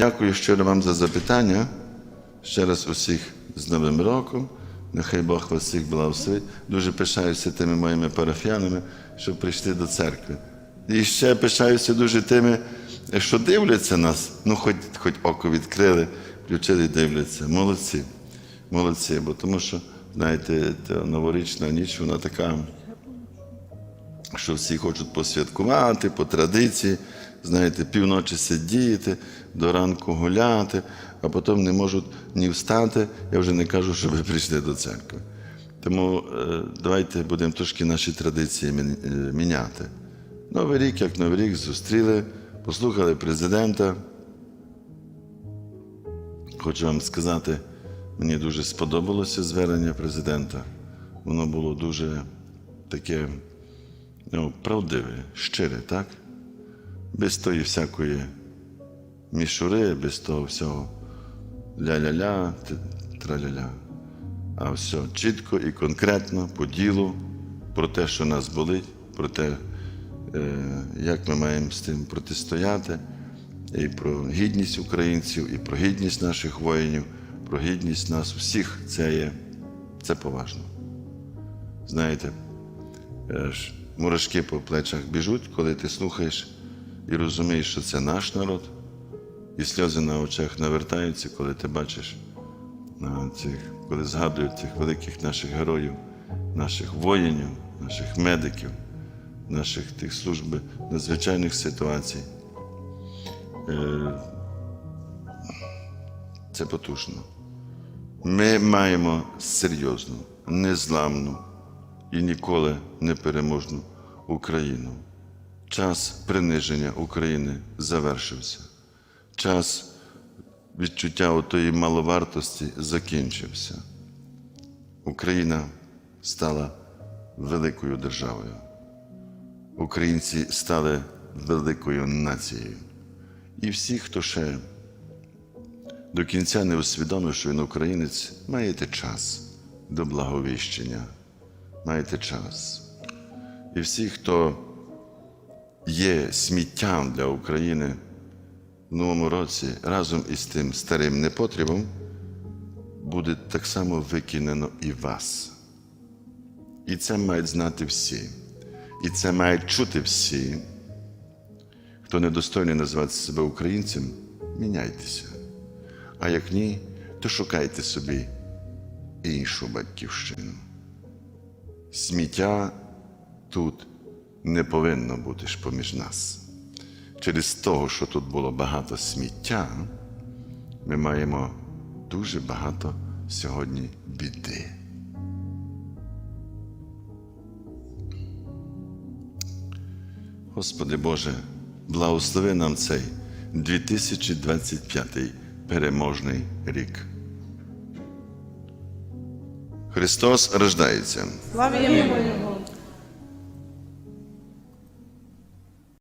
Дякую щиро вам за запитання. Ще раз усіх з Новим роком. Нехай Бог вас всіх благословить. Дуже пишаюся тими моїми парафіянами, що прийшли до церкви. І ще пишаюся дуже тими, що дивляться нас. Ну, хоч, хоч око відкрили, включили дивляться. Молодці. Молодці, бо тому що, знаєте, новорічна ніч, вона така що всі хочуть посвяткувати по традиції, знаєте, півночі сидіти, до ранку гуляти, а потім не можуть ні встати. Я вже не кажу, щоб ви прийшли до церкви. Тому е, давайте будемо трошки наші традиції е, міняти. Новий рік, як Новий рік, зустріли, послухали президента. Хочу вам сказати, мені дуже сподобалося звернення президента. Воно було дуже таке ну, правдиве, щире, так? Без тої всякої мішури, без того всього ля-ля-ля, траля-ля. А все чітко і конкретно по ділу про те, що нас болить, про те, е, як ми маємо з тим протистояти, і про гідність українців, і про гідність наших воїнів, про гідність нас всіх. Це є це поважно. Знаєте, Е, мурашки по плечах біжуть, коли ти слухаєш і розумієш, що це наш народ, і сльози на очах навертаються, коли ти бачиш на цих, коли згадують цих великих наших героїв, наших воїнів, наших медиків, наших тих служб надзвичайних ситуацій. Е, Це потужно. Ми маємо серйозну, незламну і ніколи не переможну Україну. Час приниження України завершився. Час відчуття отої маловартості закінчився. Україна стала великою державою. Українці стали великою нацією. І всі, хто ще до кінця не усвідомив, що він українець, маєте час до благовіщення маєте час. І всі, хто є сміттям для України в новому році, разом із тим старим непотребом, буде так само викинено і вас. І це мають знати всі. І це мають чути всі. Хто недостойний називати себе українцем, міняйтеся. А як ні, то шукайте собі іншу батьківщину. Сміття тут не повинно бути ж поміж нас. Через того, що тут було багато сміття, ми маємо дуже багато сьогодні біди. Господи Боже, благослови нам цей 2025 переможний рік. Христос рождається. Слава Його!